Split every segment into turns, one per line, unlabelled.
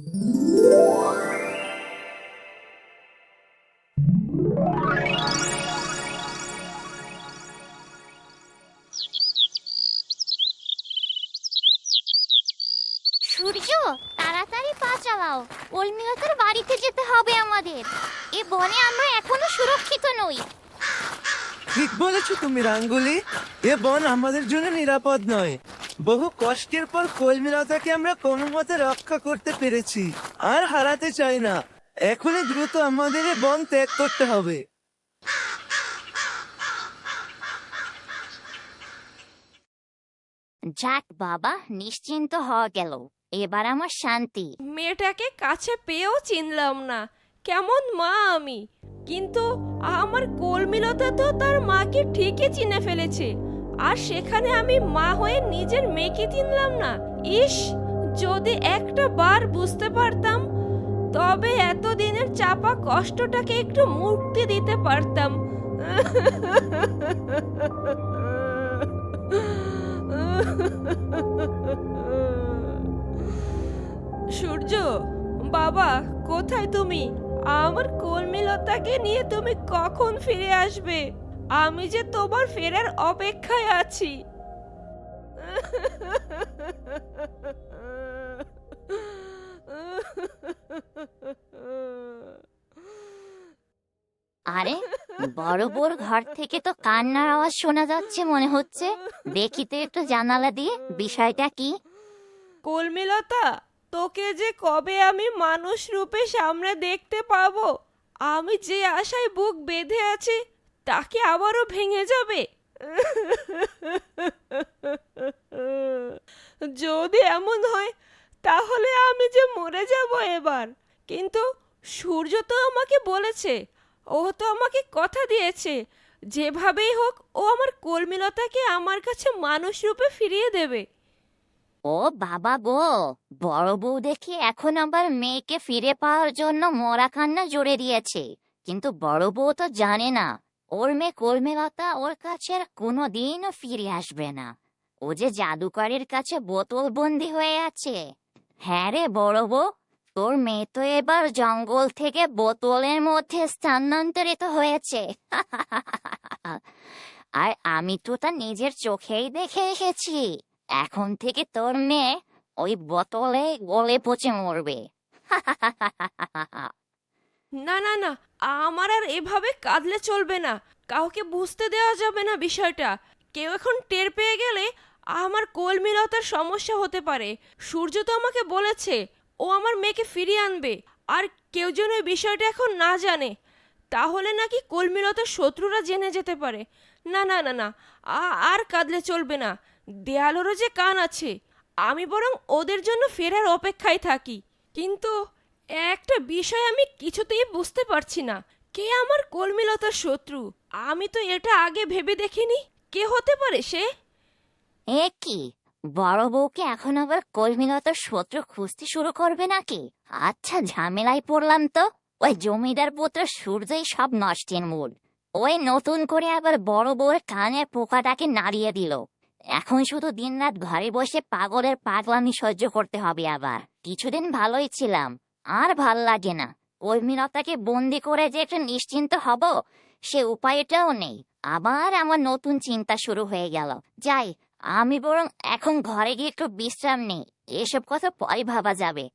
সূর্য, তাড়াতাড়ি পা চালাও। কলমিলতার বাড়িতে যেতে হবে আমাদের। এ বনে আমরা এখনও সুরক্ষিত নই।
ঠিক বলেছ তুমি, রাঙ্গুলি। এ বন আমাদের জন্য নিরাপদ নয়। বহু কষ্টের পর কলমিলতাকে আমরা কোনো মতে রক্ষা করতে পেরেছি। আর হারাতে চাই না। এখনই দ্রুত আমাদের বন ত্যাগ করতে হবে।
যাক বাবা নিশ্চিন্ত হওয়া গেল। এবার আমার শান্তি।
মেয়েটাকে কাছে পেয়েও চিনলাম না। কেমন মা আমি। কিন্তু আমার কলমিলতা তো তার মাকে ঠিকই চিনে ফেলেছে। আর সেখানে আমি মা হয়ে নিজের মেয়েকে চিনলাম না। ইস, যদি একটা বার বুঝতে পারতাম, তবে এতদিনের চাপা কষ্টটাকে একটু মুক্তি দিতে পারতাম। সূর্য, বাবা, কোথায় তুমি? আমার কলমিলতাকে নিয়ে তুমি কখন ফিরে আসবে? আমি যে তোমার ফেরার অপেক্ষায় আছি।
আরে বড় বোর ঘর থেকে তো কান্নার আওয়াজ শোনা যাচ্ছে মনে হচ্ছে। দেখি তো একটু জানালা দিয়ে বিষয়টা কি?
কলমিলতা তোকে যে কবে আমি মানুষ রূপে সামনে দেখতে পাবো? আমি যে আশায় বুক বেঁধে আছি তাকে আবারও ভেঙে যাবে। যদি এমন হয়, তাহলে আমি যে মরে যাব এবার। কিন্তু সূর্য তো আমাকে বলেছে, ও তো আমাকে কথা দিয়েছে। যেভাবেই হোক, ও আমার কর্মীলতাকে আমার কাছে মানুষ রূপে ফিরিয়ে দেবে।
ও বাবা গো, বড় বউ দেখি এখন আবার মেয়েকে ফিরে পাওয়ার জন্য মরা কান্না জুড়ে দিয়েছে। কিন্তু বড় বউ তো জানে না ওর মেয়ে কর্মেলতা ওর কাছে আর কোনোদিনও ফিরে আসবে না। ও যে জাদুকরের কাছে বোতল বন্দি হয়ে আছে। হ্যাঁ রে বড় বউ, তোর মেয়ে তো এবার জঙ্গল থেকে বোতলের মধ্যে স্থানান্তরিত হয়েছে। আর আমি তো তা নিজের চোখেই দেখে এসেছি। এখন থেকে তোর মেয়ে ওই বোতলে গলে পচে মরবে।
না না না, আমার আর এভাবে কাঁদলে চলবে না। কাউকে বুঝতে দেওয়া যাবে না বিষয়টা। কেউ এখন টের পেয়ে গেলে আমার কলমিলতার সমস্যা হতে পারে। সূর্য তো আমাকে বলেছে, ও আমার মেয়েকে ফিরিয়ে আনবে। আর কেউ যেন ওই বিষয়টা এখন না জানে। তাহলে নাকি কলমিলতার শত্রুরা জেনে যেতে পারে। না না না না আর কাঁদলে চলবে না। দেয়ালেরও যে কান আছে, আমি বরং ওদের জন্য ফেরার অপেক্ষায় থাকি। কিন্তু একটা বিষয় আমি কিছুতেই বুঝতে পারছি না। কে আমার কলমিলতার শত্রু? আমি তো এটা আগে ভেবে দেখিনি। কে হতে পারে সে?
এ কি? বড় বউকে এখন আবার কলমিলতার শত্রু খুঁজতে শুরু করবে নাকি? আচ্ছা ঝামেলায় পড়লাম তো। ওই জমিদার পুত্র সূর্যই সব নষ্টের মূল। ওই নতুন করে আবার বড় বউয়ের কানের পোকাটাকে নাড়িয়ে দিল। এখন শুধু দিনরাত ঘরে বসে পাগলের পাগলামি সহ্য করতে হবে আবার। কিছুদিন ভালোই ছিলাম। আর ভালো লাগে না। কর্মীলতাকে বন্দি করে যে একটু নিশ্চিন্ত হব, সে উপায়টাও নেই। আবার আমার নতুন চিন্তা শুরু হয়ে গেল। যাই, আমি বরং এখন ঘরে গিয়ে একটু বিশ্রাম নেই। এসব কথা পরে ভাবা যাবে।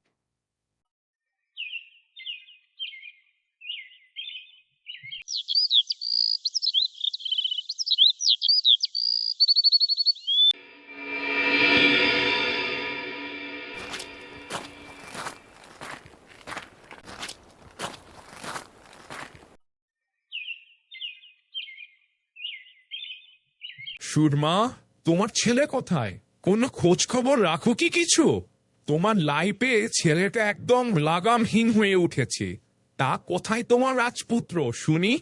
সুরমা, তোমার ছেলে কোথায়? কোনো খোঁজ খবর রাখো কি কিছু? তোমার লাইফে ছেলেটা একদম লাগামহীন হয়ে উঠেছে। তা কোথায় তোমার রাজপুত্র, শুনি?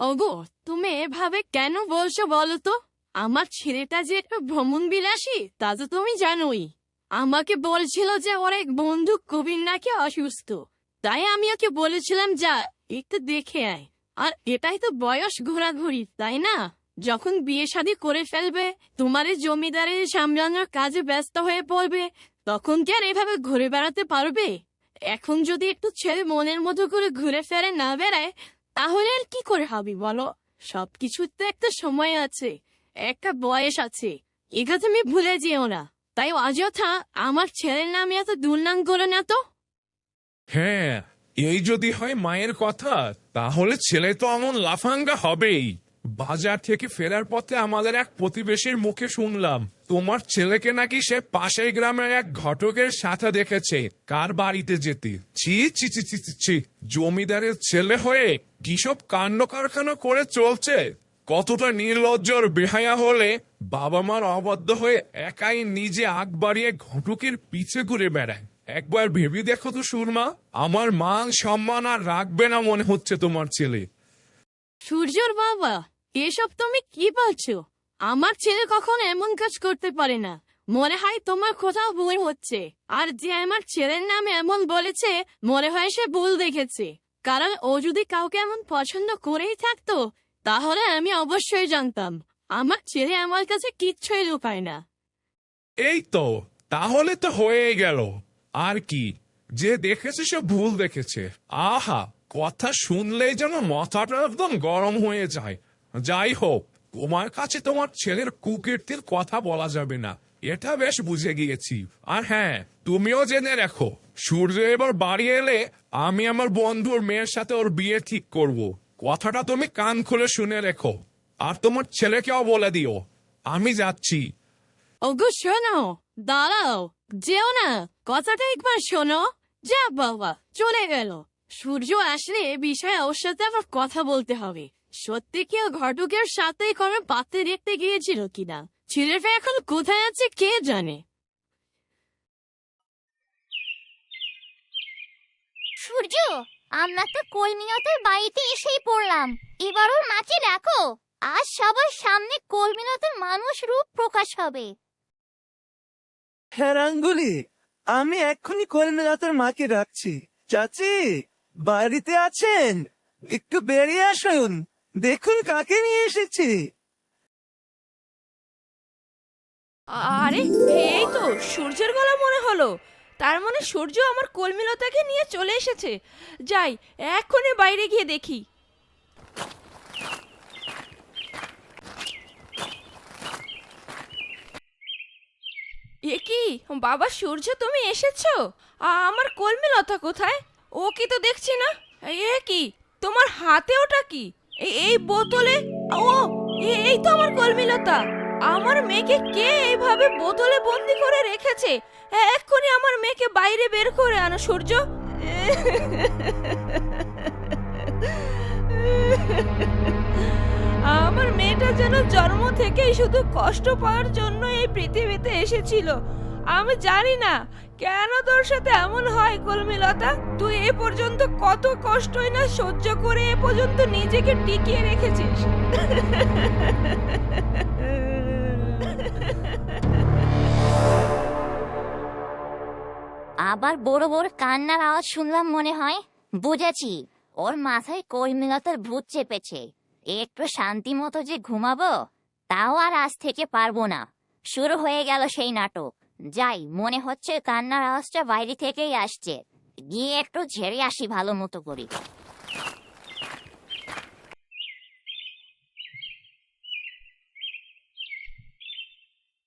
ওগো, তুমি এভাবে কেন বলছো বলো তো? আমার ছেলেটা যে ভ্রমণ বিলাসী তা তো তুমি জানোই। আমাকে বলছিল যে ওর এক বন্ধু কবির নাকি অসুস্থ। তাই আমি ওকে বলেছিলাম, যা, একটু দেখে আয়। আর এটাই তো বয়স ঘোরাঘুরি, তাই না? যখন বিয়ে শাদী করে ফেলবে তোমার জমিদারের সামলানোর কাজে ব্যস্ত হয়ে পড়বে, তখন কি আর এভাবে ঘুরে বেড়াতে পারবে? এখন যদি একটু ছেলে মনের মতো করে ঘুরে ফেরে না বেড়ায়, তাহলে আর কি করে হবে বলো? সবকিছুর তো একটা সময় আছে, একটা বয়স আছে। এটা তুমি ভুলে যেও না। তাই অযথা আমার ছেলের নামে এত দুর্নাম করে না তো।
হ্যাঁ এই যদি হয় মায়ের কথা, তাহলে ছেলে তো এমন লাফাঙ্গা হবেই। বাজার থেকে ফেরার পথে আমাদের এক প্রতিবেশীর মুখে শুনলাম তোমার ছেলেকে নাকি সে পাশের গ্রামের এক ঘটকের সাথে দেখেছে। কার বাড়িতে যেতে? ছি ছি ছি ছি ছি, ছি জমিদারের ছেলে হয়ে কিসব কাণ্ড কারখানা করে চলছে? কতটা নির্লজ্জর বেহায়া হলে বাবা মার অবদ্ধ হয়ে একাই নিজে আগ বাড়িয়ে ঘটকের পিছে ঘুরে বেড়ায়। একবার ভেবে দেখো তো সুরমা আমার মান সম্মান আর রাখবে না মনে হচ্ছে তোমার ছেলে।
সূর্যর বাবা, এসব তুমি কি বলছো? আমার ছেলে কখনো এমন কাজ করতে পারে না। মনে হয় তোমার কোথাও ভুল হচ্ছে। আর যে আমার ছেলের নামে এমন বলেছে, মনে হয় সে ভুল দেখেছে। কারণ ও যদি কাউকে এমন পছন্দ করেই থাকতো, তাহলে আমি অবশ্যই জানতাম, আমার ছেলে আমার কাছে কিচ্ছুই লুকায় না।
এই তো, তাহলে তো হয়ে গেল। আর কি, যে দেখেছে সে ভুল দেখেছে। আহা কথা শুনলেই যেন মাথাটা একদম গরম হয়ে যায়। যাই হোক, তোমার কাছে তোমার ছেলের কুকীর্তির কথা বলা যাবে না। এটা বেশ বুঝে গিয়েছি। আর হ্যাঁ তুমিও জেনে রাখো, সূর্য এবার বাড়ি এলে আমি আমার বন্ধুর মেয়ের সাথে ওর বিয়ে ঠিক করব। কথাটা তুমি কান খুলে শুনে রেখো। আর তোমার ছেলেকেও বলে দিও। আমি যাচ্ছি।
ওগো, শোনো, দাঁড়াও, যেও না। কথাটা একবার শোনো। যা বাবা, চলে গেল। সূর্য আসলে এ বিষয়ে ওর সাথে আবার কথা বলতে হবে। সত্যি কি ও ঘটকের সাথে কোনো পাতে দেখতে গিয়েছিল কিনা? ছেলেটা এখন কোথায় আছে কে জানে?
সূর্য আমরা তো কলমিনতের বাড়িতে এসেই পড়লাম। এবার ওর মাকে ডাকো। আজ সবার সামনে কলমিনতের মানুষ রূপ প্রকাশ হবে।
হ্যাঁ রাঙ্গুলি আমি এক্ষুনি কলমিলতার মাকে ডাকছি। চাচি বাড়িতে আছেন? একটু বেরিয়ে আসুন। দেখুন কাকে নিয়ে এসেছি।
আরে, এই তো, সূর্যের গলা মনে হলো। তার মানে সূর্য আমার কলমিলতাকে নিয়ে চলে এসেছে। যাই এক্ষুনি বাইরে গিয়ে দেখি। এ কি, বাবা সূর্য তুমি এসেছ? আমার কলমিলতা কোথায়? ও কি তো দেখছি না? এ কি? তোমার হাতে ওটা কি? এই বোতলে? ও এই তো আমার কলমিলতা। আমার মেয়েকে কে এইভাবে বোতলে বন্দি করে রেখেছে? এক্ষুনি আমার মেয়েকে বাইরে বের করে আনো, সূর্য। আমার মেয়েটা যেন জন্ম থেকেই শুধু কষ্ট পাওয়ার জন্য এই পৃথিবীতে এসেছিল। আমি জানি না। কেন তোর সাথে এমন হয় কলমিলতা? তুই এ পর্যন্ত কত কষ্টই না সহ্য করে এ পর্যন্ত নিজেকে টিকিয়ে রেখেছিস।
আবার বড় বড় কান্নার আওয়াজ শুনলাম মনে হয়। বুঝেছি, ওর মাথায় কলমিলতার ভূত চেপেছে। একটু শান্তি মতো যে ঘুমাবো, তাও আর আজ থেকে পারব না। শুরু হয়ে গেল সেই নাটক। যাই, মনে হচ্ছে কান্নার আওয়াজটা বাইরে থেকেই আসছে। গিয়ে একটু ঝেড়ে আসি ভালো মতো করি।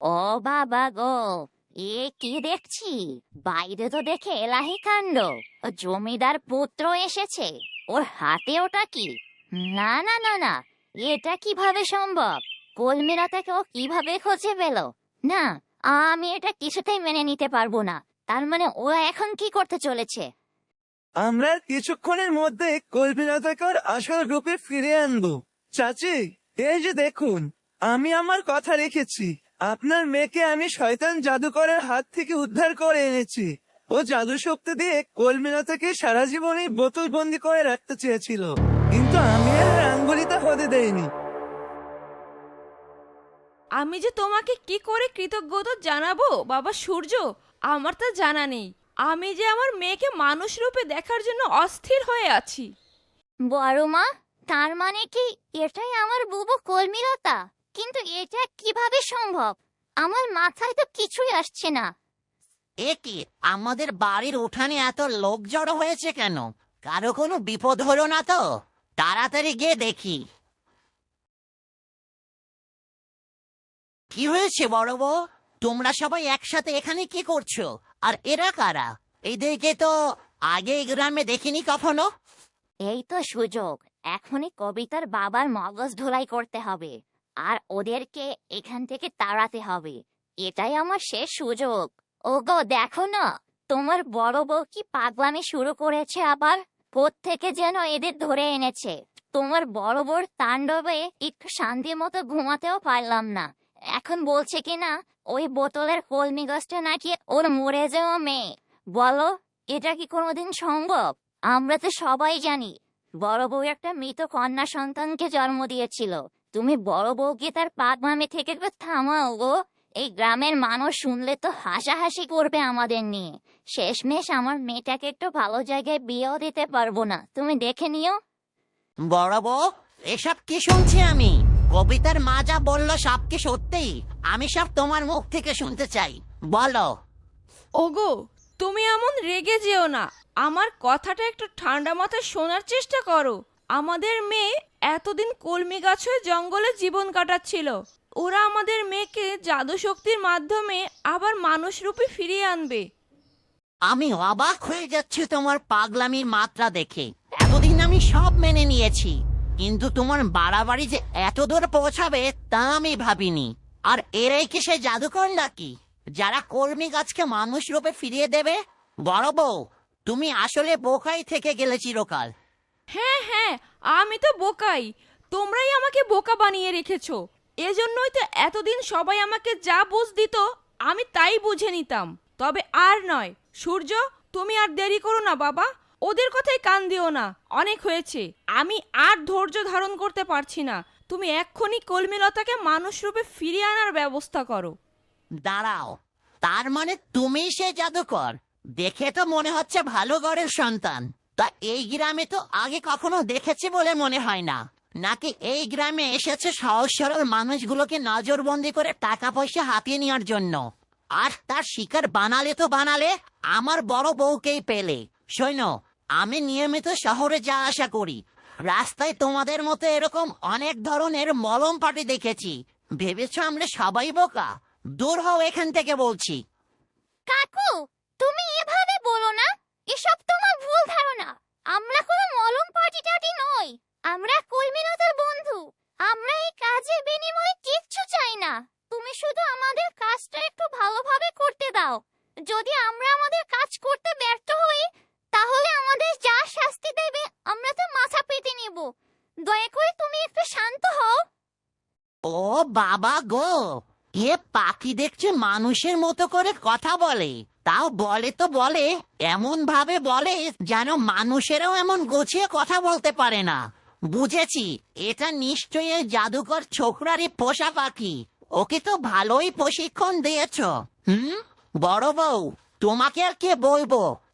ও বাবা গো, এ কি দেখছি? বাইরে তো দেখে এলাহি কাণ্ড। জমিদার পুত্র এসেছে। ওর হাতে ওটা কি? না না না না, এটা কীভাবে সম্ভব? কলমিরা তাকে ও কীভাবে খুঁজে পেল? না আমি এটা কিছুতেই মেনে নিতে পারব না। তার মানে ও এখন কি করতে চলেছে?
আমরা কিছুক্ষণের মধ্যে কলমিলতাকে আসল রূপে ফিরে আনব। চাচি, এই যে দেখুন, আমি আমার কথা রেখেছি। আপনার মেয়েকে আমি শয়তান জাদুকরের হাত থেকে উদ্ধার করে এনেছি। ও জাদু শক্তি দিয়ে কলমিলতাকে সারা বোতল বন্দি করে রাখতে চেয়েছিল। কিন্তু আমি আর আঙ্গুলিটা হতে দেইনি।
আমি যে তোমাকে কি করে কৃতজ্ঞতা জানাব বাবা সূর্য? আমার তা জানা নেই। আমি যে আমার মেয়েকে মানুষ রূপে দেখার জন্য অস্থির হয়ে আছি।
বড় মা তার মানে কি এটাই আমার বুবু কলমিলতা? কিন্তু এটা কীভাবে সম্ভব? আমার মাথায় তো কিছুই আসছে না।
এ কি আমাদের বাড়ির উঠানে এত লোক জড়ো হয়েছে কেন? কারও কোনো বিপদ হলো না তো? তাড়াতাড়ি গিয়ে দেখি। কি হয়েছে, বড় বউ? তোমরা সবাই একসাথে এখানে কি করছ? আর এরা কারা? এদেরকে তো আগে গ্রামে দেখিনি কখনো?
এই তো সুযোগ। এখনই কবিতার বাবার মগজ ধোলাই করতে হবে। আর ওদেরকে এখান থেকে তাড়াতে হবে। এটাই আমার শেষ সুযোগ। ওগো, দেখো না, তোমার বড় বউ কি পাগলামি শুরু করেছে আবার? থেকে যেন এদের ধরে এনেছে। তোমার বড় বড় তাণ্ডবে একটু শান্তি মতো ঘুমাতেও পারলাম না। এখন বলছে কি না ওই বোতলের কলমি গাছটা নাকি ওর মরে যাওয়া মেয়ে। বলো, এটা কি কোনোদিন সম্ভব? আমরা তো সবাই জানি, বড় বউ একটা মৃত কন্যা সন্তানকে জন্ম দিয়েছিল। তুমি বড় বউকে তার পাগমামি থেকে একটু থামাও গো। এই গ্রামের মানুষ শুনলে তো হাসাহাসি করবে আমাদের নিয়ে। শেষমেশ আমার মেয়েটাকে একটু ভালো জায়গায় বিয়েও দিতে পারব না। তুমি দেখে নিও।
বড় বউ, এসব কি শুনছি আমি? কবিতার মা যা বলল সব কি সত্যি। আমি সব তোমার মুখ থেকে শুনতে চাই। বলো।
ওগো তুমি এমন রেগে যেও না। আমার কথাটা একটু ঠান্ডা মাথায় শোনার চেষ্টা করো। আমাদের মেয়ে এতদিন কলমি গাছ হয়ে জঙ্গলে জীবন কাটাচ্ছিল। ওরা আমাদের মেয়েকে জাদু শক্তির মাধ্যমে আবার মানুষ রূপে ফিরিয়ে আনবে।
আমি অবাক হয়ে যাচ্ছি তোমার পাগলামির মাত্রা দেখে। এতদিন আমি সব মেনে নিয়েছি। কিন্তু তোমার বাড়াবাড়ি যে এত দূর পৌঁছাবে, তা আমি ভাবিনি। আর এরাই কি সে জাদুকর নাকি? যারা কর্মী গাছকে মানুষ রূপে ফিরিয়ে দেবে? বড় বউ, তুমি আসলে বোকাই থেকে গেলে চিরকাল।
হ্যাঁ হ্যাঁ আমি তো বোকাই। তোমরাই আমাকে বোকা বানিয়ে রেখেছো। এজন্যই তো এতদিন সবাই আমাকে যা বুঝ দিত, আমি তাই বুঝে নিতাম। তবে আর নয়, সূর্য, তুমি আর দেরি করো না, বাবা। ওদের কথাই কান দিও না। অনেক হয়েছে। আমি আর ধৈর্য ধারণ করতে পারছি না। তুমি এক্ষুনি কলমিলতাকে মানুষ রূপে ফিরিয়ে আনার ব্যবস্থা করো।
দাঁড়াও। তার মানে তুমি সে জাদুকর। দেখে তো মনে হচ্ছে ভালো ঘরের সন্তান। তা এই গ্রামে তো আগে কখনো দেখেছি বলে মনে হয় না। নাকি এই গ্রামে এসেছে সহজ সরল মানুষগুলোকে নজরবন্দি করে টাকা পয়সা হাতিয়ে নেওয়ার জন্য। আর তার শিকার বানালে তো বানালে, আমার বড় বউকেই পেলে। সৈন্য আমি নিয়মিত শহরে যা আশা করি। রাস্তায় তোমাদের মতো এরকম অনেক ধরনের মলম পাটি দেখেছি। ভেবেছ আমরা সবাই বোকা? দূর হও এখান থেকে বলছি।
কাকু, তুমি এভাবে বলো না। এসব তোমার ভুল ধারণা। আমরা কোনো মলম পার্টি টাটি নই। আমরা কলমিনতার বন্ধু। আমরা এই কাজে বিনিময়ে কিচ্ছু চাই না। তুমি শুধু আমাদের কাজটা একটু ভালোভাবে করতে দাও। যদি আমরা আমাদের কাজ করতে ব্যর্থ হই তাহলে আমাদের যা শাস্তি দেবে, আমরা তো মাথা পেতে নেব। দয়া করে তুমি একটু শান্ত হও।
ও বাবা গো, এ পাখি দেখছে মানুষের মতো করে কথা বলে। তাও বলে তো বলে এমন ভাবে বলে যেন মানুষেরাও এমন গোছিয়ে কথা বলতে পারে না। বুঝেছি, এটা নিশ্চয়ই জাদুকর ছোকরারই পোষা পাখি। ওকে তো ভালোই প্রশিক্ষণ দিয়েছ। হুম? বড় বউ, তোমাকে আর কে বলব?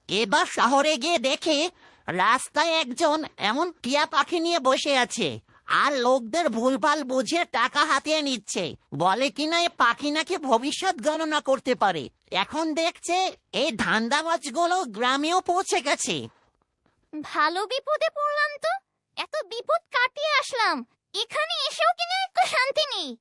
এবার শহরে গিয়ে দেখে রাস্তায় একজন এমন টিয়া পাখি নিয়ে বসে আছে আর লোকদের ভুলভাল বুঝিয়ে টাকা হাতিয়ে নিচ্ছে। বলে কিনা এ পাখি নাকি ভবিষ্যৎ গণনা করতে পারে। এখন দেখছে এই ধান্দাবাজগুলো গ্রামেও পৌঁছে গেছে।
ভালো বিপদে পড়লাম তো। এত বিপদ কাটিয়ে আসলাম। এখানে এসেও কিনা একটু শান্তি নেই।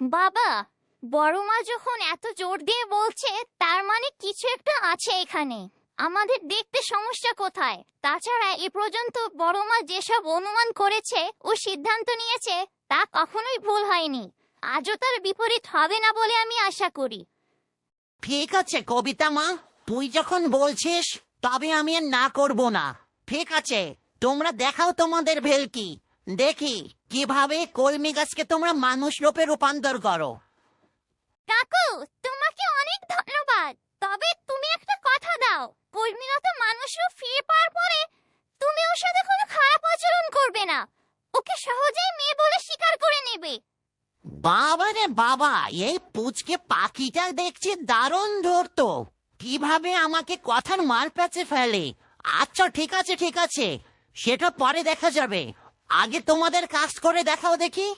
বাবা, বড় মা যখন এত জোর দিয়ে বলছে, তার মানে কিছু একটা আছে এখানে। আমাদের দেখতে সমস্যা কোথায়? তাছাড়া এ পর্যন্ত বড় মা যেসব অনুমান করেছে ও সিদ্ধান্ত নিয়েছে তা কখনোই ভুল হয়নি। আজও তার বিপরীত হবে না বলে আমি আশা করি।
ঠিক আছে কবিতা মা তুই যখন বলছিস তবে আমি আর না করব না। ঠিক আছে তোমরা দেখাও তোমাদের ভেলকি। দেখি কীভাবে কলমি গাছকে তোমরা মানুষ রূপে রূপান্তর করো।
কাকু তোমাকে অনেক ধন্যবাদ। তবে তুমি একটা কর্মীরত মানুষও ফিরে পাওয়ার পরে তুমি ওর সাথে কোনো খারাপ আচরণ করবে না। ওকে সহজেই মেয়ে বলে স্বীকার করে নেবে।
বাবা রে বাবা এই পুচকে পাখিটা দেখছি দারুণ ধরতো। কীভাবে আমাকে কথার মার প্যাচে ফেলে? আচ্ছা ঠিক আছে ঠিক আছে। সেটা পরে দেখা যাবে। আগে তোমাদের কাজ করে দেখাও দেখি।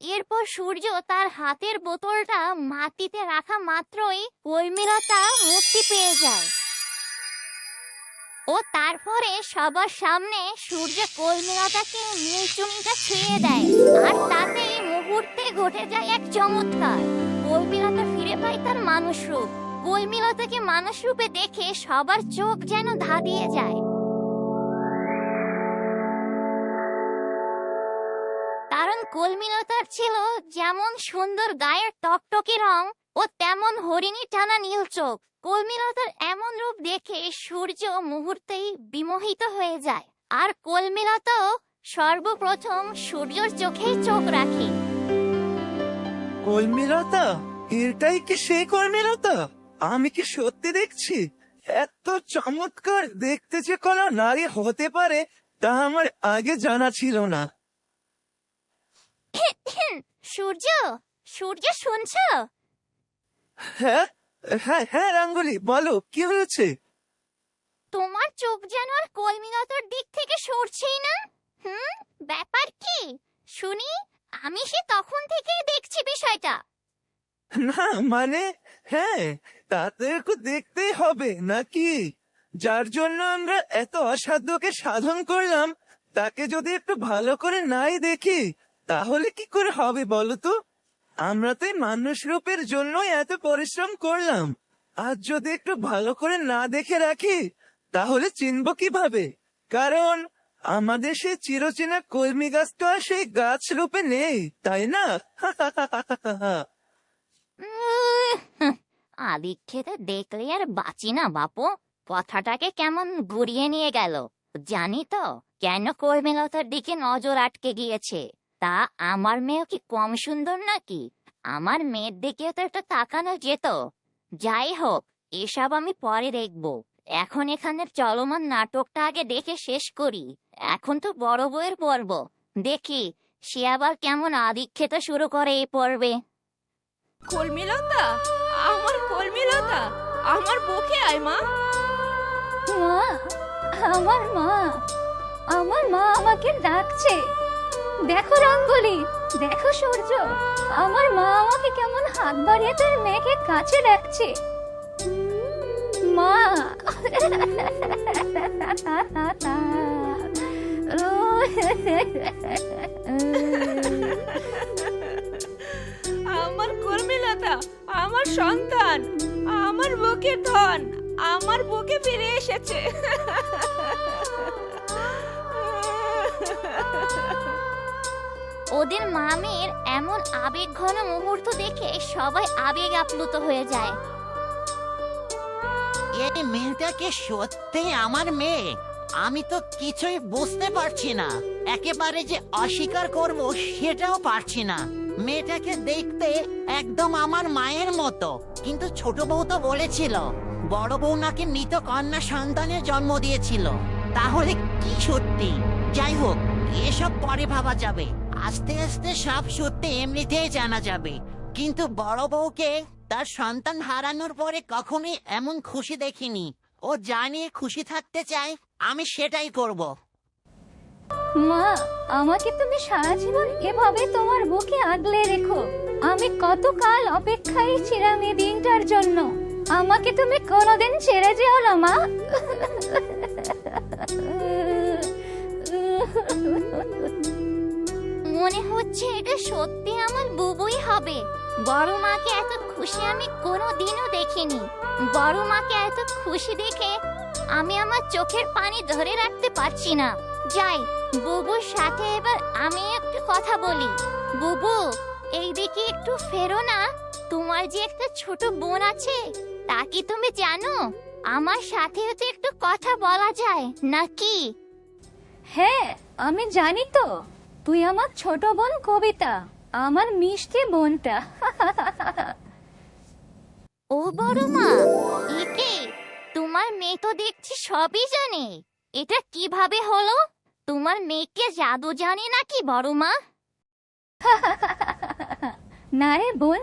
এরপর সূর্য তার হাতের বোতলটা মাটিতে রাখা মাত্রই কর্মীলতা মুক্তি পেয়ে যায়। ও তারপরে সবার সামনে সূর্য কর্মীলতাকে নীলচুনিটা ছুঁয়ে দেয়। আর তাতেই মুহূর্তে ঘটে যায় এক চমৎকার। কর্মীলতা ফিরে পায় তার মানুষ রূপ। কর্মীলতাকে মানুষ রূপে দেখে সবার চোখ যেন ধাঁধিয়ে যায়। কারণ কলমিলতার ছিল যেমন সুন্দর গায়ের টকটকে রং ও তেমন হরিণী টানা নীল চোখ। কলমিলতার এমন রূপ দেখে সূর্য মুহূর্তেই বিমোহিত হয়ে যায়। আর কলমিলতাও সর্বপ্রথম সূর্যর চোখেই চোখ রাখে।
কর্মীলতা এটাই কি সেই কলমিলতা? আমি কি সত্যি দেখছি? এত চমৎকার দেখতে যে কোনো নারী হতে পারে তা আমার আগে জানা ছিল না।
সূর্য? সূর্য শুনছ?
হ্যাঁ হ্যাঁ হ্যাঁ রাঙ্গুলি বলো কি হয়েছে?
তোমার চোখ যেন আর কলমিলতার দিক থেকে সরছেই না। হুম ব্যাপার কি? শুনি আমি সে তখন থেকেই দেখছি বিষয়টা।
না মানে? হ্যাঁ তাতে একটু দেখতেই হবে নাকি? যার জন্য আমরা এত অসাধ্যকে সাধন করলাম তাকে যদি একটু ভালো করে নাই দেখি তাহলে কি করে হবে বলো তো? আমরা তো মানুষ রূপের জন্যই এত পরিশ্রম করলাম। আর যদি একটু ভালো করে না দেখে রাখি তাহলে চিনব কীভাবে? কারণ আমাদের সেই চিরচেনা কর্মী গাছ তো আর সেই গাছ রূপে নেই তাই না?
উম, আদিক খেতে দেখলে আর বাঁচি না বাপু। কথাটাকে কেমন ঘুরিয়ে নিয়ে গেল। জানি তো কেন কর্মীলতার দিকে নজর আটকে গিয়েছে। তা আমার মেয়ে কি কম সুন্দর নাকি? আমার মেয়ের দিকেও তো একটা তাকানো যেত। যাই হোক এসব আমি পরে দেখব। এখন এখানের চলমান নাটকটা আগে দেখে শেষ করি। এখন তো বড় বউয়ের পর্ব। দেখি সে আবার কেমন আদিক খেতে শুরু করে এই পর্বে।
কলমিলতা আমার কলমিলতা আমার বুকে আয় মা।
মা আমার মা আমার মা আমাকে ডাকছে। দেখো রঙ্গলি, দেখো সূর্য। আমার মা আমাকে কেমন হাত বাড়িয়ে তার মেয়েকে কাছে ডাকছে। মা।
আমার কলমিলতা আমার সন্তান, আমার বুকে ধন, আমার বুকে ফিরে এসেছে।
ওদের মামের এমন আবেগ ঘন মুহূর্ত দেখে সবাই আবেগ আপ্লুত হয়ে যায়।
এই মেয়েটাকে সত্যি আমার মেয়ে? আমি তো কিছুই বুঝতে পারছি না। একেবারে যে অস্বীকার করব সেটাও পারছি না। মেয়েটাকে দেখতে একদম আমার মায়ের মতো। কিন্তু ছোট বউ তো বলেছিল, বড় বউ নাকি মৃত কন্যা সন্তানের জন্ম দিয়েছিল। তাহলে কি সত্যি? যাই হোক, এসব পরে ভাবা যাবে। আস্তে আস্তে সব সত্যি এমনিতেই জানা যাবে। কিন্তু বড় বউকে তার সন্তান হারানোর পরে কখনোই এমন খুশি দেখিনি। ও জানিয়ে খুশি থাকতে চায়, আমি সেটাই করব।
মা, আমাকে তুমি সারা জীবন এভাবে তোমার বুকে আগলে রেখো। আমি কতকাল অপেক্ষায় ছিলাম এই দিনটার জন্য। আমাকে তুমি কোনোদিন ছেড়ে যেও না, মা।
মনে হচ্ছে এটা সত্যি আমার বুবুই হবে। বড় মাকে এত খুশি আমি কোনো দিনও দেখিনি। বড় মাকে এত খুশি দেখে আমি আমার চোখের পানি ধরে রাখতে পারছি না। যাই, বুবুর সাথে এবার আমি একটু কথা বলি। বুবু এইদিকে একটু ফেরো না। তোমার যে একটা ছোট বোন আছে, তা কি তুমি জানো? আমার সাথেও তো একটু কথা বলা যায়, নাকি?
হ্যাঁ আমি জানি তো। তুই আমার ছোট বোন কবিতা আমার মিষ্টি বোনটা।
ও বড় মা একে তোমার মেয়ে তো দেখছি সবই জানে। এটা কীভাবে হলো? তোমার মেয়েকে জাদু জানে নাকি বড় মা?
না রে বোন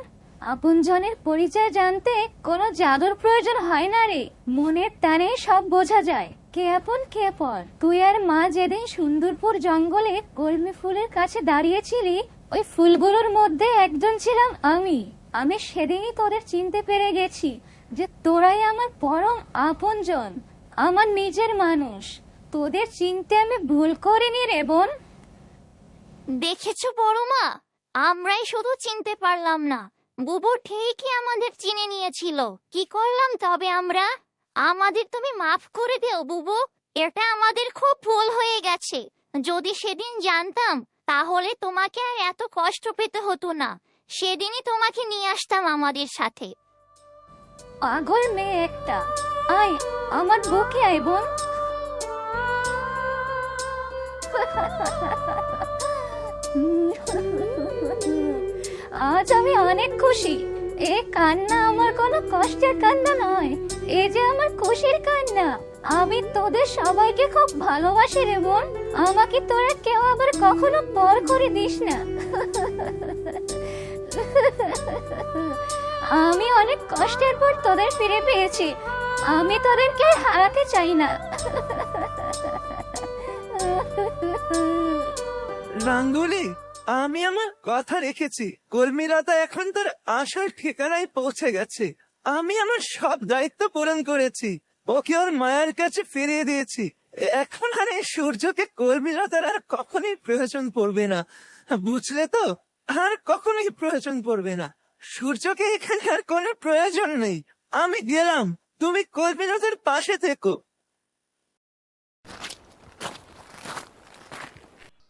আপনজনের পরিচয় জানতে কোনো জাদুর প্রয়োজন হয় না রে। মনের টানে সব বোঝা যায়। কে আপন, কে পর? তুই আর মা যেদিন সুন্দরপুর জঙ্গলে কলমি ফুলের কাছে দাঁড়িয়েছিলি, ওই ফুলগুলোর মধ্যে একজন ছিলাম আমি। আমি সেদিনই তোদের চিনতে পেরে গেছি যে তোরাই আমার পরম আপনজন, আমার নিজের মানুষ। তোদের চিনতে আমি ভুল করিনি রে বোন।
দেখেছ বড় মা আমরাই শুধু চিনতে পারলাম না। বুবু ঠিকই আমাদের চিনে নিয়েছিল। কি করলাম তবে আমরা? আমাদের তুমি মাফ করে দিও বুবু, এটা আমাদের খুব ভুল হয়ে গেছে। যদি সেদিন জানতাম, তাহলে তোমাকে আর এত কষ্ট পেতে হতো না। সেদিনই তোমাকে নিয়ে আসতাম আমাদের সাথে।
পাগল মেয়ে একটা। আয়, আমার বুকে আয় বোন। আজ আমি অনেক খুশি। এ কান্না আমার কোনো কষ্টের কান্না নয়। এ যে আমার খুশির কান্না। আমি তোদের সবাইকে খুব ভালোবাসি রে বোন। আমাকে তোরা কেউ আবার কখনো পর করে দিস না। আমি অনেক কষ্টের পর তোদের ফিরে পেয়েছি। আমি তোদেরকে হারাতে চাই না।
রাঙ্গুলি আমি আমার কথা রেখেছি। কর্মীলতা এখন তার আসার ঠিকানায় পৌঁছে গেছে। আমি আমার সব দায়িত্ব পূরণ করেছি। ওকে ওর মায়ের কাছে ফিরিয়ে দিয়েছি। এখন আর এই সূর্যকে কর্মীলতার আর কখনোই প্রয়োজন পড়বে না। বুঝলে তো? আর কখনোই প্রয়োজন পড়বে না। সূর্যকে এখানে আর কোনো প্রয়োজন নেই। আমি গেলাম। তুমি কর্মীলতার পাশে থেকো।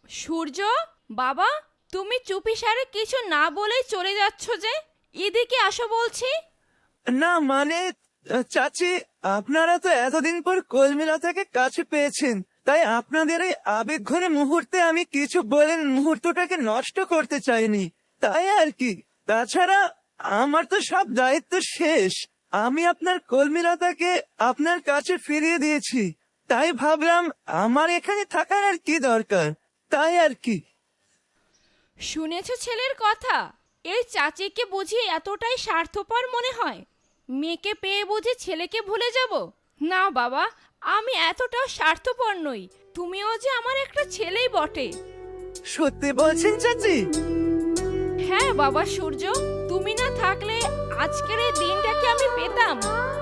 সূর্য? বাবা, তুমি চুপি চুপিসারে কিছু না বলেই চলে যাচ্ছ যে? এদিকে আসো বলছি।
না মানে চাচি, আপনারা তো এতদিন পর কলমিলতাকে কাছে পেয়েছেন, তাই আপনাদের এই আবেগ ঘরে মুহূর্তে আমি কিছু বলেন মুহূর্তটাকে নষ্ট করতে চাইনি। তাই আর কি। তাছাড়া, আমার তো সব দায়িত্ব শেষ। আমি আপনার কলমিলতাকে আপনার কাছে ফিরিয়ে দিয়েছি। তাই ভাবলাম, আমার এখানে থাকার আর কি দরকার? তাই আর কি।
শুনেছ ছেলের কথা? এই চাচিকে বুঝি এতটাই স্বার্থপর মনে হয়? মেয়েকে পেয়ে বুঝি ছেলেকে ভুলে যাব? না বাবা আমি এতটাও স্বার্থপর নই। তুমিও যে আমার একটা ছেলেই বটে।
সত্যি বলছেন চাচি?
হ্যাঁ বাবা সূর্য তুমি না থাকলে আজকের এই দিনটাকে আমি পেতাম।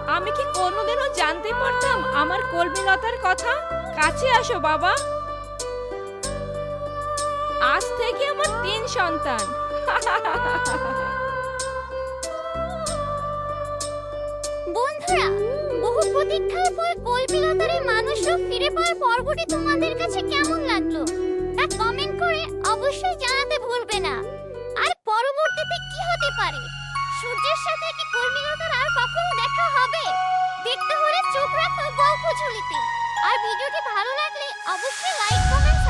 আমি কি কোনোদিনও জানতে পারতাম আমার কলমিলতার কথা? কাছে আসো বাবা। আজ তিন সন্তান।
বন্ধুরা, বহু প্রতীক্ষার পর মানুষরা ফিরে পাওয়ার পর্বটি তোমাদের কাছে কেমন লাগল, তা কমেন্ট করে অবশ্যই জানাতে ভুলবে না। আর পরবর্তীতে কি হতে পারে? সূর্যের সাথে কি কলবিলাতার আর কখনো দেখা হবে? দেখতে হলে চোখ রাখো গল্প ঝুলিতে আর ভিডিওটি ভালো লাগলে অবশ্যই লাইক কমেন্ট